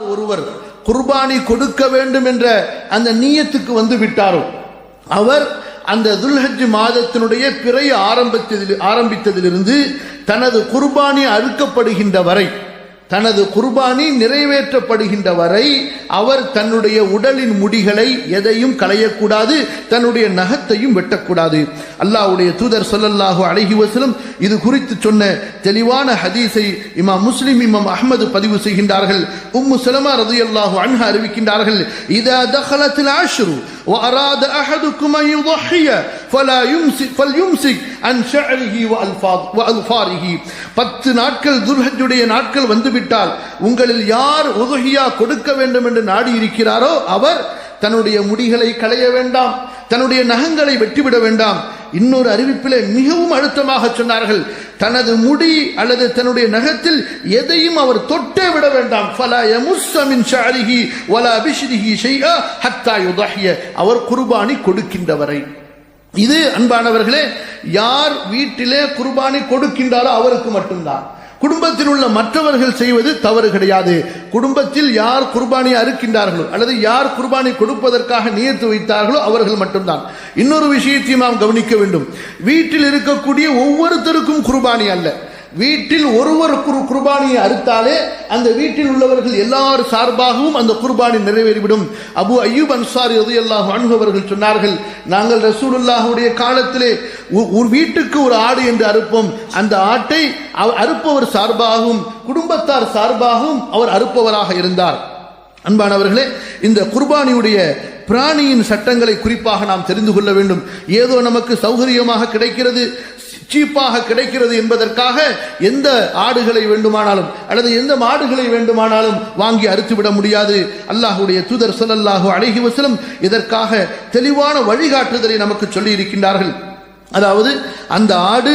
ஒருவர் குர்பானி கொடுக்க வேண்டும் என்ற அந்த நீயத்துக்கு வந்து விட்டாரோ? அவர் அந்த துல்ஹஜ் மாதத்தினுடைய பிறை ஆரம்பித்ததில் ஆரம்பித்ததிலிருந்து தனது குர்பானி அறுக்கப்படுகின்ற வரை தனது குர்பானி நிறைவேற்றப்படுகின்ற வரை அவர் தன்னுடைய உடலின் முடிகளை எதையும் களையக்கூடாது தன்னுடைய நகத்தையும் வெட்டக்கூடாது. அல்லாவுடைய தூதர் சொல்லல்லாஹு அழகி வசலம் இது குறித்து சொன்ன தெளிவான ஹதீஸை இமாம் முஸ்லிம் இமாம் அஹமது பதிவு செய்கின்றார்கள். உம்மு சலமா ரதி அல்லாஹு அன்ஹா அறிவிக்கின்றார்கள் இத தஹலத்தில் ஆஷ்ரு وأراد أحدكم أن يضحي فلا يمسك فليمسك عن شعره وأظفاره பத்து நாட்கள் துல்ஹஜுடைய நாட்கள் வந்துவிட்டால் உங்களில் யார் உதுஹியா கொடுக்க வேண்டும் என்று நாடி இருக்கிறாரோ அவர் தன்னுடைய முடிகளை களைய வேண்டாம் தன்னுடைய நகங்களை வெட்டிவிட வேண்டாம். இன்னொரு அறிவிப்பிலே மிகவும் அழுத்தமாக சொன்னார்கள் தனது முடி அல்லது தன்னுடைய நகத்தில் எதையும் அவர் தொட்டே விட வேண்டாம். ஃபலா அவர் குர்பானி கொடுக்கின்றவரை. இது அன்பானவர்களே யார் வீட்டிலே குர்பானி கொடுக்கின்றாரோ அவருக்கு மட்டும்தான். குடும்பத்தில் உள்ள மற்றவர்கள் செய்வது தவறு கிடையாது. குடும்பத்தில் யார் குர்பானி அறுக்கின்றார்களோ அல்லது யார் குர்பானி கொடுப்பதற்காக நியத்து வைத்தார்களோ அவர்கள் மட்டும்தான். இன்னொரு விஷயத்தையும் நாம் கவனிக்க வேண்டும். வீட்டில் இருக்கக்கூடிய ஒவ்வொருத்தருக்கும் குர்பானி அல்ல. வீட்டில் ஒருவர் குரு குர்பானியை அறுத்தாலே அந்த வீட்டில் உள்ளவர்கள் எல்லார் சார்பாகவும் அந்த குர்பானி நிறைவேறிவிடும். அபு ஐயூப் அன்சாரி எது எல்லாம் அவர்கள் சொன்னார்கள் நாங்கள் ரசூலுல்லாஹுடைய காலத்திலே ஒரு வீட்டுக்கு ஒரு ஆடு என்று அறுப்போம். அந்த ஆட்டை அறுப்பவர் சார்பாகவும் குடும்பத்தார் சார்பாகவும் அவர் அறுப்பவராக இருந்தார். அன்பானவர்களே இந்த குர்பானியுடைய பிராணியின் சட்டங்களை குறிப்பாக நாம் தெரிந்து கொள்ள வேண்டும். ஏதோ நமக்கு சௌகரியமாக கிடைக்கிறது சீப்பாக கிடைக்கிறது என்பதற்காக எந்த ஆடுகளை வேண்டுமானாலும் அல்லது எந்த மாடுகளை வேண்டுமானாலும் வாங்கி அறுத்துவிட முடியாது. அல்லாஹுடைய தூதர் ஸல்லல்லாஹு அழகி வசலம் இதற்காக தெளிவான வழிகாட்டுதலை நமக்கு சொல்லி இருக்கின்றார்கள் அதாவது அந்த ஆடு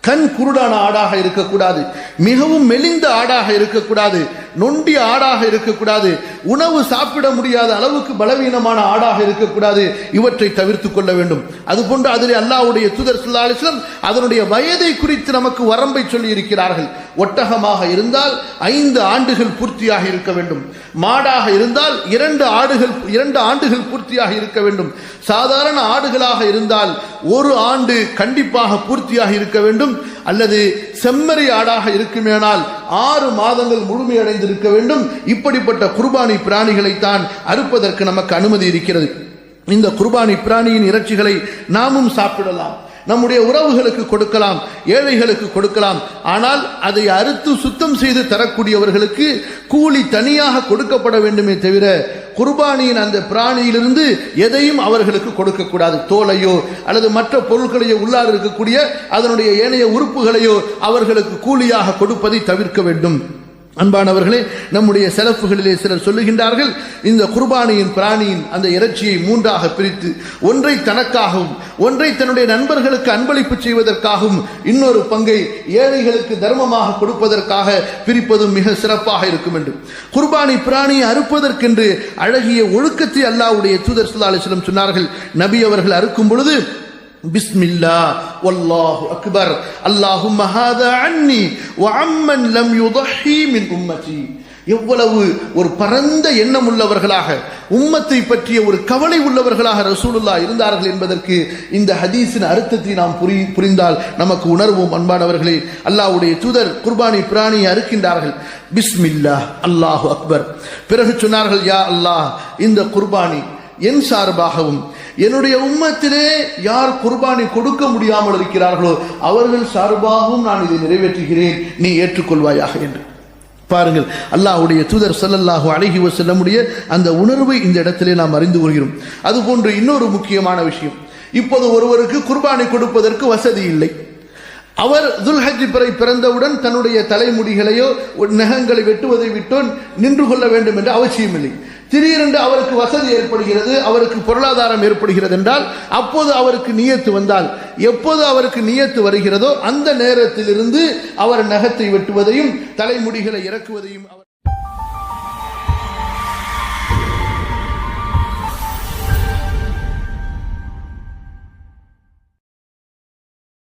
கண் குருடான ஆடாக இருக்கக்கூடாது மிகவும் மெலிந்த ஆடாக இருக்கக்கூடாது நொண்டி ஆடாக இருக்கக்கூடாது. உணவு சாப்பிட முடியாத அளவுக்கு பலவீனமான ஆடாக இருக்கக்கூடாது. இவற்றை தவிர்த்து கொள்ள வேண்டும். அதுபோன்று அதில் அல்லாவுடைய தூதர் ஸல்லல்லாஹு அலைஹி அதனுடைய வயதை குறித்து நமக்கு வரம்பை சொல்லி இருக்கிறார்கள். ஒட்டகமாக இருந்தால் ஐந்து ஆண்டுகள் பூர்த்தியாக இருக்க வேண்டும். மாடாக இருந்தால் இரண்டு ஆடுகள் இரண்டு ஆண்டுகள் பூர்த்தியாக இருக்க வேண்டும். சாதாரண ஆடுகளாக இருந்தால் ஒரு ஆண்டு கண்டிப்பாக பூர்த்தியாக இருக்க வேண்டும். அல்லது செம்மறி ஆடாக இருக்குமேனால் ஆறு மாதங்கள் முழுமையடைந்திருக்க வேண்டும். இப்படிப்பட்ட குர்பானி பிராணிகளைத்தான் அறுப்பதற்கு நமக்கு அனுமதி இருக்கிறது. இந்த குர்பானி பிராணியின் இறைச்சிகளை நாமும் சாப்பிடலாம். நம்முடைய உறவுகளுக்கு கொடுக்கலாம் ஏழைகளுக்கு கொடுக்கலாம். ஆனால் அதை அறுத்து சுத்தம் செய்து தரக்கூடியவர்களுக்கு கூலி தனியாக கொடுக்கப்பட வேண்டுமே தவிர குர்பானியின் அந்த பிராணியிலிருந்து எதையும் அவர்களுக்கு கொடுக்கக்கூடாது. தோலையோ அல்லது மற்ற பொருட்களையோ உள்ளார் இருக்கக்கூடிய அதனுடைய ஏனைய உறுப்புகளையோ அவர்களுக்கு கூலியாக கொடுப்பதை தவிர்க்க வேண்டும். அன்பானவர்களே நம்முடைய செலப்புகளிலே சிலர் சொல்லுகின்றார்கள் இந்த குர்பானியின் பிராணியின் அந்த இறைச்சியை மூன்றாக பிரித்து ஒன்றை தனக்காகவும் ஒன்றை தன்னுடைய நண்பர்களுக்கு அன்பளிப்பு செய்வதற்காகவும் இன்னொரு பங்கை ஏழைகளுக்கு தர்மமாக கொடுப்பதற்காக பிரிப்பதும் மிக சிறப்பாக இருக்கும் என்று. குர்பானி பிராணியை அறுப்பதற்கென்று அழகிய ஒழுக்கத்தை அல்லாஹ்வுடைய தூதர் ஸல்லல்லாஹு சொன்னார்கள். நபி அவர்கள் அறுக்கும் பொழுது بسم الله والله أكبر اللهم هذا عني وعمن لم يضحي من أمتي எவ்வளவு ஒரு பரந்த எண்ணம் உள்ளவர்களாக உம்மத்தை பற்றிய ஒரு கவலை உள்ளவர்களாக ரசூலுல்லா இருந்தார்கள் என்பதற்கு இந்த ஹதீஸின் அர்த்தத்தை நாம் புரி புரிந்தால் நமக்கு உணர்வோம் அன்பானவர்களே அல்லாஹ்வுடைய தூதர் குர்பானி பிராணியை அறுக்கின்றார்கள் பிஸ்மில்லா அல்லாஹு அக்பர் பிறகு சொன்னார்கள் யா அல்லாஹ் இந்த குர்பானி என் சார்பாகவும் என்னுடைய உம்மத்திலே யார் குர்பானி கொடுக்க முடியாமல் இருக்கிறார்களோ அவர்கள் சார்பாகவும் நான் இதை நிறைவேற்றுகிறேன். நீ ஏற்றுக்கொள்வாயாக என்று. பாருங்கள் அல்லாஹுடைய தூதர் ஸல்லல்லாஹு செல்ல முடிய அந்த உணர்வை இந்த இடத்திலே நாம் அறிந்து கொள்கிறோம். அதுபோன்று இன்னொரு முக்கியமான விஷயம். இப்போது ஒருவருக்கு குர்பானி கொடுப்பதற்கு வசதி இல்லை. அவர் துல்ஹஜ் பிறை பிறந்தவுடன் தன்னுடைய தலைமுடிகளையோ நகங்களை வெட்டுவதை விட்டோ நின்று கொள்ள வேண்டும் என்ற அவசியமில்லை திடீரென்று அவருக்கு வசதி ஏற்படுகிறது அவருக்கு பொருளாதாரம் ஏற்படுகிறது என்றால் அப்போது அவருக்கு நியத்து வந்தால் எப்போது அவருக்கு நியத்து வருகிறதோ அந்த நேரத்திலிருந்து அவர் நகத்தை வெட்டுவதையும் தலைமுடிகளை இறக்குவதையும் அவர்